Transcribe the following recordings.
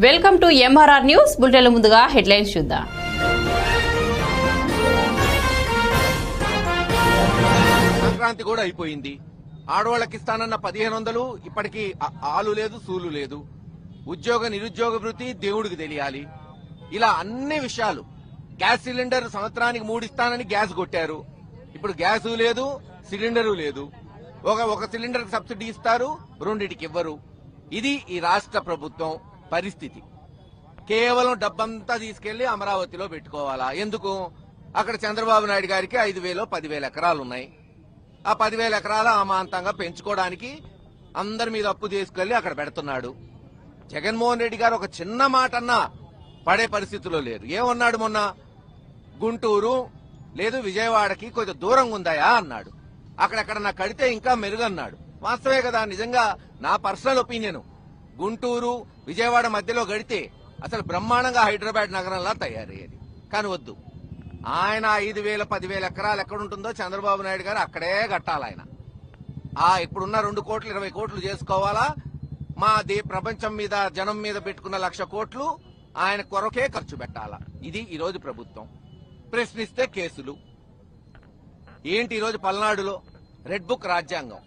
Welcome to MRR news bulletin ముందుగా headlines చూద్దాం. సంక్రాంతి కూడా అయిపోయింది. ఆడవాళ్ళకి ఇస్తానన్న పదిహేను వందలు ఇప్పటికీ ఆలు లేదు సూలు లేదు. ఉద్యోగ నిరుద్యోగ వృత్తి దేవుడికి తెలియాలి. ఇలా అన్ని విషయాలు. గ్యాస్ సిలిండర్ సంవత్సరానికి మూడు ఇస్తానని గ్యాస్ కొట్టారు. ఇప్పుడు గ్యాస్ లేదు సిలిండరు లేదు. ఒక ఒక సిలిండర్ సబ్సిడీ ఇస్తారు రెండిటికి ఇవ్వరు. ఇది ఈ రాష్ట్ర ప్రభుత్వం. పరిస్థితి. కేవలం డబ్బంతా తీసుకెళ్ళి అమరావతిలో పెట్టుకోవాలా? ఎందుకు? అక్కడ చంద్రబాబు నాయుడు గారికి ఐదు వేలు పదివేల ఎకరాలు ఉన్నాయి ఆ పదివేల ఎకరాల అమాంతంగా పెంచుకోవడానికి అందరి మీద అప్పు తీసుకెళ్ళి అక్కడ పెడుతున్నాడు. జగన్మోహన్ రెడ్డి గారు ఒక చిన్న మాట అన్నా పడే పరిస్థితిలో లేరు. ఏమన్నాడు మొన్న? గుంటూరు లేదు విజయవాడకి కొంచెం దూరంగా ఉందాయా? అన్నాడు. అక్కడెక్కడ నా కడితే ఇంకా మెరుగన్నాడు. వాస్తవే కదా నిజంగా నా పర్సనల్ ఒపీనియన్. గుంటూరు విజయవాడ మధ్యలో గడితే అసలు బ్రహ్మాండంగా హైదరాబాద్ నగరంలా తయారయ్యేది. కానీ వద్దు. ఆయన ఐదు వేల పదివేల ఎకరాలు ఎక్కడుంటుందో చంద్రబాబు నాయుడు గారు అక్కడే కట్టాలి ఆయన. ఆ ఇప్పుడున్న రెండు కోట్లు ఇరవై కోట్లు చేసుకోవాలా? మా దే ప్రపంచం మీద జనం మీద పెట్టుకున్న లక్ష కోట్లు ఆయన కొరకే ఖర్చు పెట్టాలా? ఇది ఈరోజు ప్రభుత్వం. ప్రశ్నిస్తే కేసులు. ఏంటి ఈరోజు పల్నాడులో? రెడ్ బుక్ రాజ్యాంగం.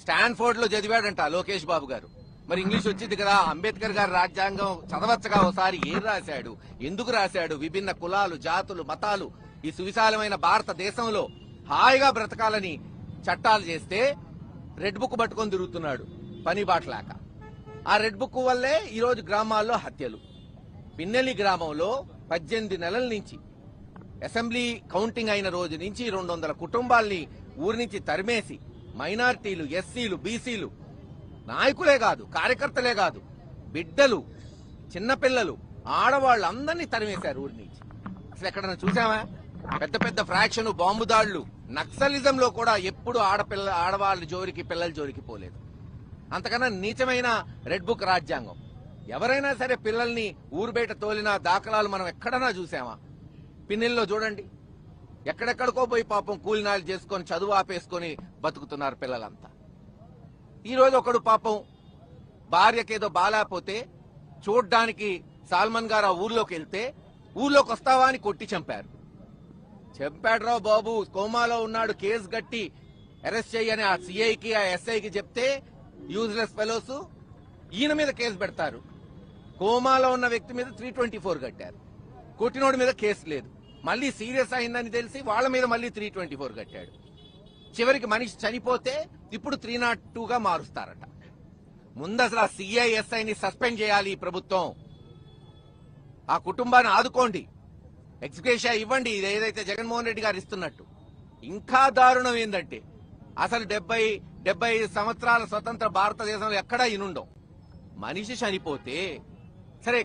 స్టాన్ఫోర్డ్లో చదివాడంట లోకేష్ బాబు గారు. మరి ఇంగ్లీష్ వచ్చింది కదా. అంబేద్కర్ గారి రాజ్యాంగం చదవచ్చగా ఒకసారి ఏం రాశాడు? ఎందుకు రాశాడు? విభిన్న కులాలు జాతులు మతాలు ఈ సువిశాలమైన భారతదేశంలో హాయిగా బ్రతకాలని చట్టాలు చేస్తే రెడ్ బుక్ పట్టుకొని తిరుగుతున్నాడు పని బాట్లాక. ఆ రెడ్ బుక్ వల్లే ఈరోజు గ్రామాల్లో హత్యలు. పిన్నెల్లి గ్రామంలో పద్దెనిమిది నెలల నుంచి అసెంబ్లీ కౌంటింగ్ అయిన రోజు నుంచి రెండు వందల కుటుంబాల్ని ఊరి నుంచి తరిమేసి మైనార్టీలు ఎస్సీలు బీసీలు నాయకులే కాదు కార్యకర్తలే కాదు బిడ్డలు చిన్నపిల్లలు ఆడవాళ్ళు అందరినీ తరిమేశారు ఊరి నుంచి. అసలు ఎక్కడన్నా చూసామా పెద్ద పెద్ద ఫ్రాక్షన్ బాంబు దాడులు నక్సలిజం లో కూడా ఎప్పుడు ఆడపిల్ల ఆడవాళ్ళ జోరికి పిల్లల జోరికి పోలేదు. అంతకన్నా నీచమైన రెడ్ బుక్ రాజ్యాంగం. ఎవరైనా సరే పిల్లల్ని ఊరు బయట తోలిన దాఖలాలు మనం ఎక్కడన్నా చూసామా? పిన్నెల్లో చూడండి. ఎక్కడెక్కడికో పోయి పాపం కూలినాలు చేసుకొని చదువు ఆపేసుకొని బతుకుతున్నారు పిల్లలంతా. ఈ రోజు ఒకడు పాపం భార్యకేదో బాలేకపోతే చూడ్డానికి సాల్మన్ గారు ఆ ఊర్లోకి వెళ్తే ఊర్లోకి వస్తావా అని కొట్టి చంపారు. చంపాడురావు బాబు కోమాలో ఉన్నాడు కేసు గట్టి అరెస్ట్ చేయని ఆ సిఐకి ఆ ఎస్ఐకి చెప్తే యూజ్లెస్ ఫెలోస్ ఈయన మీద కేసు పెడతారు. కోమాలో ఉన్న వ్యక్తి మీద త్రీ ట్వంటీ ఫోర్ కట్టారు. కొట్టినోడి మీద కేసు లేదు. మళ్ళీ సీరియస్ అయిందని తెలిసి వాళ్ళ మీద మళ్ళీ త్రీ ట్వంటీ ఫోర్ కట్టాడు. చివరికి మనిషి చనిపోతే ఇప్పుడు త్రీ నాట్ టూగా మారుస్తారట. ముందు అసలు సిఐఎస్ఐని సస్పెండ్ చేయాలి ఈ ప్రభుత్వం. ఆ కుటుంబాన్ని ఆదుకోండి. ఎక్స్గ్రేషియా ఇవ్వండి. ఇది ఏదైతే జగన్మోహన్ రెడ్డి గారు ఇస్తున్నట్టు. ఇంకా దారుణం ఏంటంటే అసలు డెబ్బై డెబ్బై సంవత్సరాల స్వతంత్ర భారతదేశంలో ఎక్కడా ఇనుండవు మనిషి చనిపోతే సరే